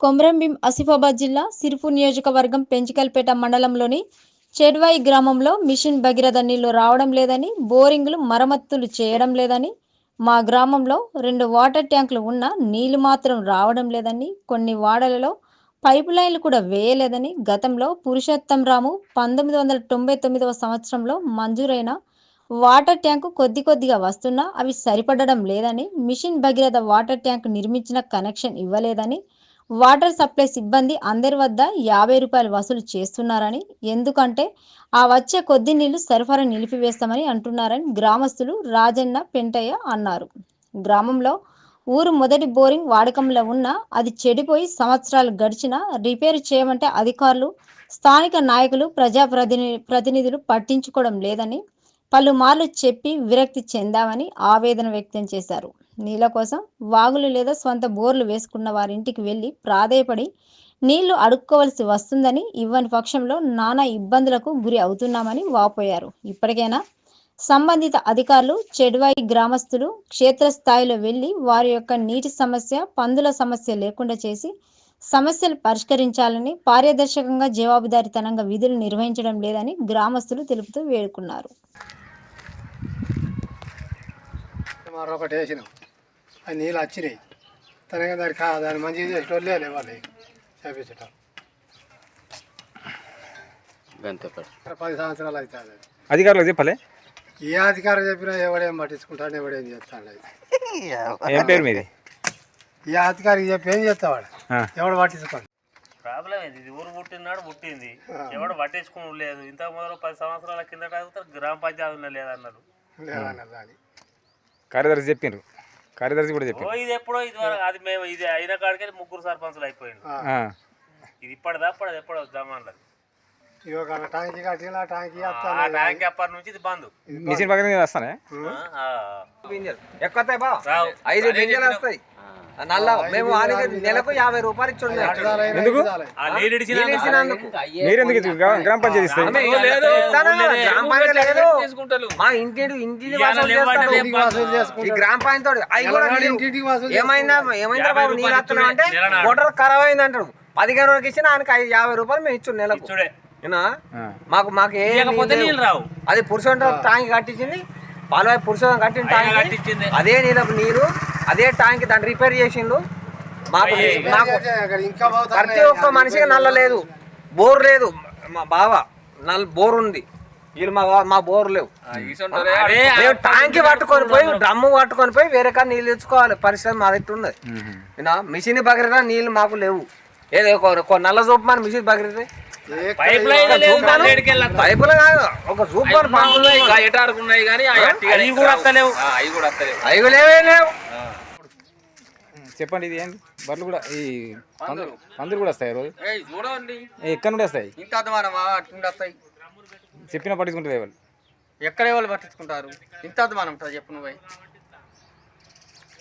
కొమరంభీం ఆసిఫాబాద్ జిల్లా సిరుపు నియోజకవర్గం పెంచికల్పేట మండలంలోని చెడ్వాయి గ్రామంలో మిషన్ భగీరథ నీళ్ళు రావడం లేదని బోరింగులు మరమ్మతులు చేయడం లేదని మా గ్రామంలో రెండు వాటర్ ట్యాంకులు ఉన్నా నీళ్ళు మాత్రం రావడం లేదని కొన్ని వాడలలో పైపు లైన్లు కూడా వేయలేదని గతంలో పురుషోత్తం రాము పంతొమ్మిది వందల తొంభై తొమ్మిదవ సంవత్సరంలో మంజూరైన వాటర్ ట్యాంకు కొద్ది కొద్దిగా వస్తున్నా అవి సరిపడడం లేదని మిషన్ భగీరథ వాటర్ ట్యాంక్ నిర్మించిన కనెక్షన్ ఇవ్వలేదని వాటర్ సప్లై సిబ్బంది అందరి వద్ద యాభై రూపాయలు వసూలు చేస్తున్నారని ఎందుకంటే ఆ వచ్చే కొద్ది నీళ్ళు సరఫరా నిలిపివేస్తామని అంటున్నారని గ్రామస్తులు రాజన్న పెంటయ్య అన్నారు. గ్రామంలో ఊరు మొదటి బోరింగ్ వాడకంలో ఉన్న అది చెడిపోయి సంవత్సరాలు గడిచినా రిపేర్ చేయమంటే అధికారులు స్థానిక నాయకులు ప్రజాప్రతిని ప్రతినిధులు పట్టించుకోవడం లేదని పలుమార్లు చెప్పి విరక్తి చెందామని ఆవేదన వ్యక్తం చేశారు. నీళ్ళ కోసం వాగులు లేదా స్వంత బోర్లు వేసుకున్న వారి ఇంటికి వెళ్ళి ప్రాధేయపడి నీళ్ళు అడుక్కోవలసి వస్తుందని ఇవ్వని పక్షంలో నానా ఇబ్బందులకు గురి అవుతున్నామని వాపోయారు. ఇప్పటికైనా సంబంధిత అధికారులు చెడ్వాయి గ్రామస్తులు క్షేత్రస్థాయిలో వెళ్ళి వారి యొక్క నీటి సమస్య పందుల సమస్య లేకుండా చేసి సమస్యలు పరిష్కరించాలని పారదర్శకంగా జవాబుదారీతనంగా విధులు నిర్వహించడం లేదని గ్రామస్తులు తెలుపుతూ వేడుకున్నారు. మరొకటి వేసినాం. అది నీళ్ళు వచ్చినాయి. తనగా దాని కా దాన్ని మంచిగా చేసేటోళ్ళు లేలే వాళ్ళు? చేపించటం. పది సంవత్సరాలు అవుతుంది. అది అధికారులకు చెప్పలే? ఏ అధికారం చెప్పినా ఎవడేం పట్టించుకుంటాడు ఎవడేం చేస్తాడు? అది ఏం పేరు మీది? ఏ అధికారికి చెప్పి ఏం చేస్తావాడు? ఆ. ఎవడు పట్టించుకోండి. ప్రాబ్లం ఏంది? ఇది ఊరు పుట్టినాడు పుట్టింది. ఎవడు పట్టించుకుని లేదు. ఇంత మొదలు పది సంవత్సరాల కిందట గ్రామ పంచాయతీ లేదన్నారు లేదన్నది అది కార్యదర్శి చెప్పిండ్రు కార్యదర్శి కూడా ఓ చెప్పిండ్రు ఇది ఎప్పుడో ఇది వరకు అది మేము ఇది అయిన కాడికి ముగ్గురు సర్పంచులు అయిపోయింది ఆ. ఇది ఇప్పటిదా అప్పటిది ఎప్పుడో వస్తాను బ్యాంక్ అప్పటి నుంచి ఇది బంద్. మిషన్ పక్కన వస్తానే. ఐదు గింజలు వస్తాయి. నల్ల మేము నెలకు యాభై రూపాయలు ఎందుకు? మీరెందుకు గ్రామ పంచాయతీ మా ఇంటి ఇంటిని ఈ గ్రామ పంచాయతీ ఏమైందా? బాబు? నీళ్ళు అంటే. మోటార్ ఖరాబ్ అయింది అంటాడు పదిహేను వరకు ఇచ్చిన ఆయనకి ఐదు యాభై రూపాయలు మేము ఇచ్చు నెలకు. చూడే ఏనా? ఆ. మాకు మాకు ఏ రావు. అది పురుషుడు ట్యాంక్ కట్టించింది. పాలవాయి పురుషుడు కట్టిన ట్యాంక్. అదే నీళ్ళకు నీరు. అదే ట్యాంక్ దాన్ని రిపేర్ చేసిండు. మాకు. మాకు ప్రతి ఒక్క మనిషికి నల్ల లేదు. బోర్ లేదు. మా బావ నల్ల బోర్ ఉంది. వీళ్ళు మా బా- మా బోర్ లేవు. మేము ట్యాంక్ పట్టుకొని పోయి డ్రమ్ము పట్టుకొని పోయి వేరే కాడ నీళ్ళు తెచ్చుకోవాలి. పరిస్థితి మా దగ్గర ఉన్నది మిషన్ బగరిదా నీళ్ళు మాకు లేవు. ఏదో నల్ల చూపు మన మిషన్ బగరితే. ఏ పైప్ లైన్ లేవు మళ్ళీ ఈడికి వెళ్ళాలి. పైపులు కాదు ఒక చూపు అవి కూడా వస్తలేవు అవి లేవే లేవు. చెప్పండి ఇది ఏంటి బర్రెలు కూడా ఈ పందులు కూడా వస్తాయి రోజు చూడండి. ఏ, ఎక్కడ నుండి వస్తాయి? చెప్పిన పట్టించుకుంటారు వాళ్ళు. ఎక్కడ వాళ్ళు పట్టించుకుంటారు? ఇంత అధ్వానం ఉంటుంది చెప్పు నువ్వు.